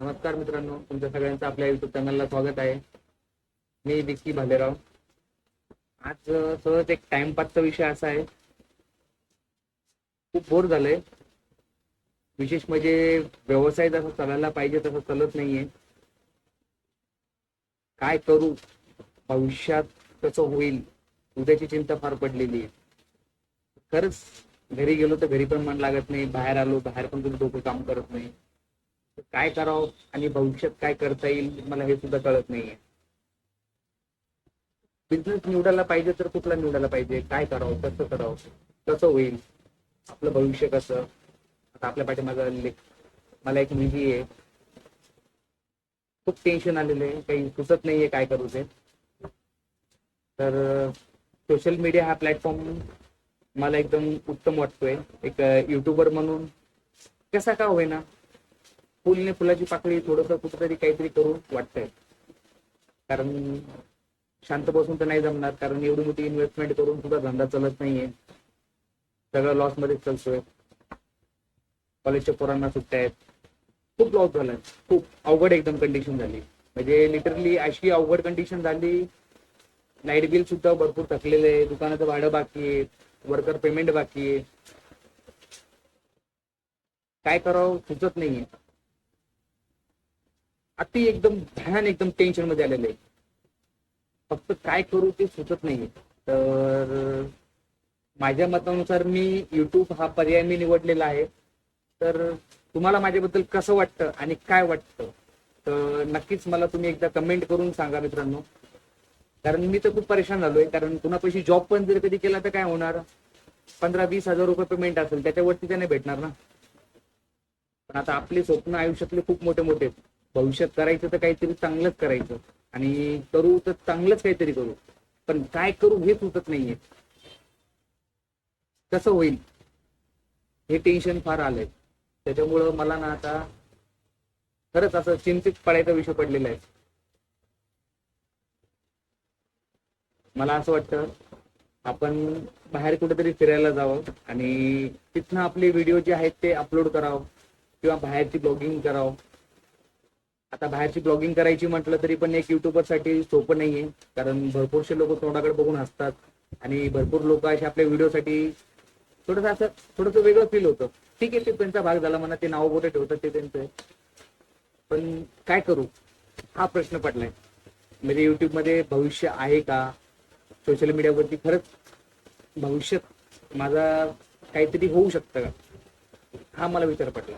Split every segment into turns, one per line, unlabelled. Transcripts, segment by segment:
नमस्कार मित्रांनो तुमच्या सगळ्यांचं आपल्या युट्यूब चॅनलला स्वागत आहे. मी विक्की भालेराव. आज सहज एक टाइमपासचा विषय असा आहे. खूप बोर झालंय. विशेष म्हणजे व्यवसाय जसा चालायला पाहिजे तसं चालत नाहीये. काय करू? भविष्यात कसं होईल? उद्याची चिंता फार पडलेली आहे. खरंच घरी गेलो तर घरी पण मन लागत नाही. बाहेर आलो बाहेर पण तुम्ही डोकं काम करत नाही. काय करावं आणि भविष्यात काय करता येईल मला हे सुद्धा कळत नाहीये. बिझनेस निवडायला पाहिजे तर कुठला निवडायला पाहिजे? काय करावं? कसं करावं? कसं होईल? आपलं भविष्य कसं? आता आपल्या पाठी माझा लेख मला एक मुलगी आहे. खूप टेन्शन आलेलं आहे. काही सुचत नाहीये काय करू ते. तर सोशल मीडिया हा प्लॅटफॉर्म मला एकदम उत्तम वाटतोय. एक युट्यूबर म्हणून. कसा का होईना? फुलने फुलाची पाकळी थोडस कुठेतरी काहीतरी करू वाटतंय. कारण शांत बसून तर नाही जमणार कारण एवढी मोठी इन्व्हेस्टमेंट करून सुद्धा धंदा चालत नाहीये. सगळं लॉसमध्ये चालतोय. कॉलेजच्या पोरांना सुट्ट्या आहेत. खूप लॉस झालाय. खूप अवघड एकदम कंडिशन झाली. म्हणजे लिटरली अशी अवघड कंडिशन झाली लाइट बिल सुद्धा भरपूर थकलेलं आहे दुकानाचं भाडं बाकी आहे. वर्कर पेमेंट बाकी आहे. काय करावं? सुचत नाहीये. अति एकदम भयान एकदम टेन्शनमध्ये आलेलं आहे. फक्त काय करू ते सुचत नाहीये. तर माझ्या मतानुसार मी युट्यूब हा पर्याय मी निवडलेला आहे. तर तुम्हाला माझ्याबद्दल कसं वाटतं आणि काय वाटतं? तर नक्कीच मला तुम्ही एकदा कमेंट करून सांगा मित्रांनो. कारण मी तर खूप परेशान झालोय. कारण कुणापाशी जॉब पण जर कधी केला तर काय होणार? पंधरा वीस हजार रुपये पेमेंट असेल त्याच्यावरती त्याने भेटणार ना. पण आता आपले स्वप्न आयुष्यातले खूप मोठे मोठे आहेत. भविष्यात करायचं तर काहीतरी चांगलंच करायचं. आणि करू तर चांगलंच काहीतरी करू. पण काय करू हे सुचत नाहीये. कसं होईल? हे टेन्शन फार आलंय. त्याच्यामुळं मला ना आता खरंच असं चिंतित पडायचा विषय पडलेला आहे. मला असं वाटतं आपण बाहेर कुठेतरी फिरायला जावं आणि तिथनं आपले व्हिडिओ जे आहेत ते अपलोड करावं किंवा बाहेरची ब्लॉगिंग करावं. आता बाहेरची ब्लॉगिंग करायची म्हटलं तरी पण एक युट्यूबरसाठी सोपं नाहीये. कारण भरपूरसे लोक तोंडाकडे बघून हसतात. आणि भरपूर लोक असे आपल्या व्हिडिओसाठी थोडस असं थोडस वेगळं फील होतं. ठीक आहे ते त्यांचा भाग झाला म्हणा ते नाव बोटे ठेवतात ते त्यांचं. आहे. पण काय करू? हा प्रश्न पडलाय. म्हणजे युट्यूबमध्ये भविष्य आहे का? सोशल मीडियावरती खरंच भविष्यात माझा काहीतरी होऊ शकतं का? हा मला विचार पडला.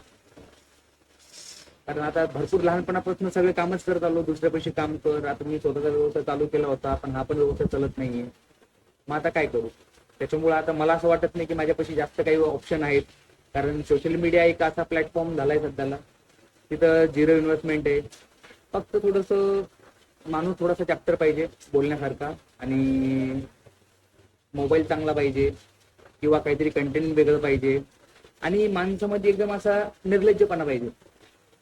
कारण आता भरपूर लहानपणापासून सगळे कामच करत आलो. दुसऱ्या पैसे काम कर. आता मी स्वतःचा व्यवसाय चालू केला होता पण हा पण व्यवसाय चालत नाहीये. मग आता काय करू? त्याच्यामुळे आता मला असं वाटत नाही की माझ्यापाशी जास्त काही ऑप्शन आहेत. कारण सोशल मीडिया एक असा प्लॅटफॉर्म झालाय सध्याला. तिथं झिरो इन्व्हेस्टमेंट आहे. फक्त थोडस माणूस थोडासा चॅप्टर पाहिजे बोलण्यासारखा आणि मोबाईल चांगला पाहिजे किंवा काहीतरी कंटेंट वेगळं पाहिजे. आणि माणसामध्ये एकदम असा निर्लज्जपणा पाहिजे.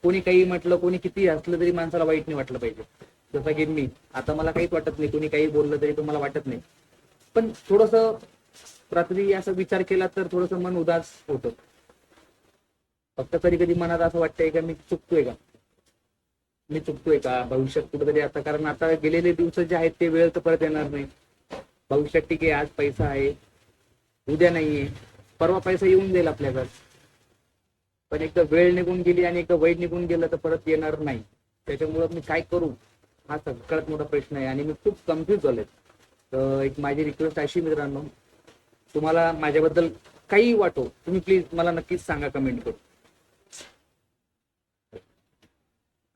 कोणी काही म्हटलं कोणी किती असलं तरी माणसाला वाईट नाही वाटलं पाहिजे. जसं की मी आता मला काहीच वाटत नाही कोणी काही बोललं तरी तुम्हाला वाटत नाही. पण थोडस रात्री असा विचार केला तर थोडस मन उदास होतं. फक्त कधी कधी मनात असं वाटतंय का मी चुकतोय का? मी चुकतोय का? भविष्यात कुठेतरी आता कारण आता गेलेले दिवस जे आहेत ते वेळ तर परत येणार नाही. भविष्यात ठीक आहे आज पैसा आहे उद्या नाहीये. परवा पैसा येऊन जाईल आपल्याकडे. पण एकदा वेळ निघून गेली आणि एकदा वय निघून गेलं तर परत येणार नाही. त्याच्यामुळं मी काय करू? हा सगळ्यात मोठा प्रश्न आहे आणि मी खूप कन्फ्युज झालोय. तर एक माझी रिक्वेस्ट अशी मित्रांनो तुम्हाला माझ्याबद्दल काही वाटो तुम्ही प्लीज मला नक्कीच सांगा कमेंट करून.